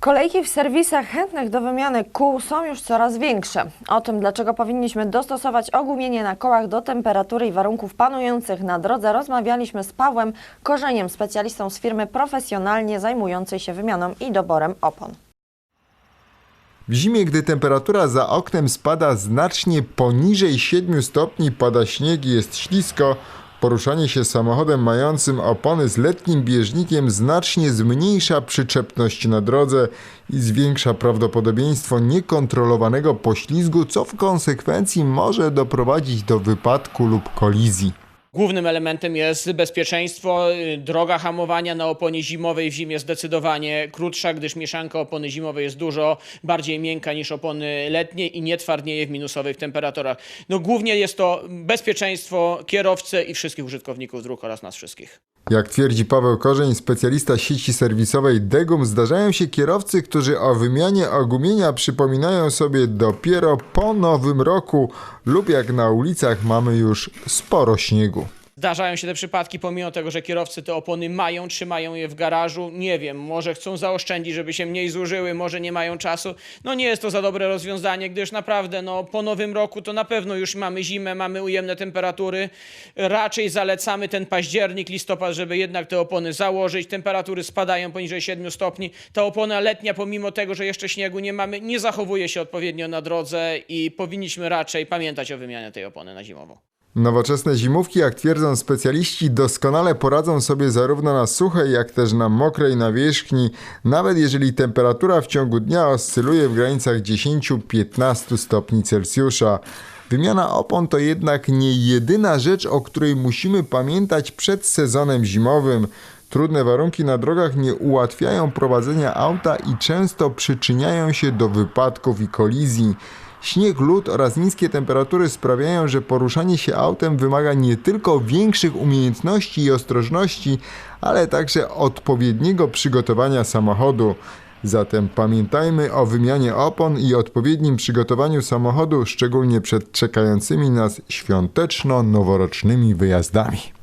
Kolejki w serwisach chętnych do wymiany kół są już coraz większe. O tym, dlaczego powinniśmy dostosować ogumienie na kołach do temperatury i warunków panujących na drodze, rozmawialiśmy z Pawłem Korzeniem, specjalistą z firmy profesjonalnie zajmującej się wymianą i doborem opon. W zimie, gdy temperatura za oknem spada znacznie poniżej 7 stopni, pada śnieg i jest ślisko, poruszanie się samochodem mającym opony z letnim bieżnikiem znacznie zmniejsza przyczepność na drodze i zwiększa prawdopodobieństwo niekontrolowanego poślizgu, co w konsekwencji może doprowadzić do wypadku lub kolizji. Głównym elementem jest bezpieczeństwo. Y, Droga hamowania na oponie zimowej w zimie zdecydowanie krótsza, gdyż mieszanka opony zimowej jest dużo bardziej miękka niż opony letnie i nie twardnieje w minusowych temperaturach. No głównie jest to bezpieczeństwo kierowcy i wszystkich użytkowników dróg oraz nas wszystkich. Jak twierdzi Paweł Korzeń, specjalista sieci serwisowej Degum, zdarzają się kierowcy, którzy o wymianie ogumienia przypominają sobie dopiero po nowym roku lub jak na ulicach mamy już sporo śniegu. Zdarzają się te przypadki, pomimo tego, że kierowcy te opony mają, trzymają je w garażu. Nie wiem, może chcą zaoszczędzić, żeby się mniej zużyły, może nie mają czasu. No nie jest to za dobre rozwiązanie, gdyż naprawdę no, po nowym roku to na pewno już mamy zimę, mamy ujemne temperatury. Raczej zalecamy ten październik, listopad, żeby jednak te opony założyć. Temperatury spadają poniżej 7 stopni. Ta opona letnia, pomimo tego, że jeszcze śniegu nie mamy, nie zachowuje się odpowiednio na drodze i powinniśmy raczej pamiętać o wymianie tej opony na zimową. Nowoczesne zimówki, jak twierdzą specjaliści, doskonale poradzą sobie zarówno na suchej, jak też na mokrej nawierzchni, nawet jeżeli temperatura w ciągu dnia oscyluje w granicach 10-15 stopni Celsjusza. Wymiana opon to jednak nie jedyna rzecz, o której musimy pamiętać przed sezonem zimowym. Trudne warunki na drogach nie ułatwiają prowadzenia auta i często przyczyniają się do wypadków i kolizji. Śnieg, lód oraz niskie temperatury sprawiają, że poruszanie się autem wymaga nie tylko większych umiejętności i ostrożności, ale także odpowiedniego przygotowania samochodu. Zatem pamiętajmy o wymianie opon i odpowiednim przygotowaniu samochodu, szczególnie przed czekającymi nas świąteczno-noworocznymi wyjazdami.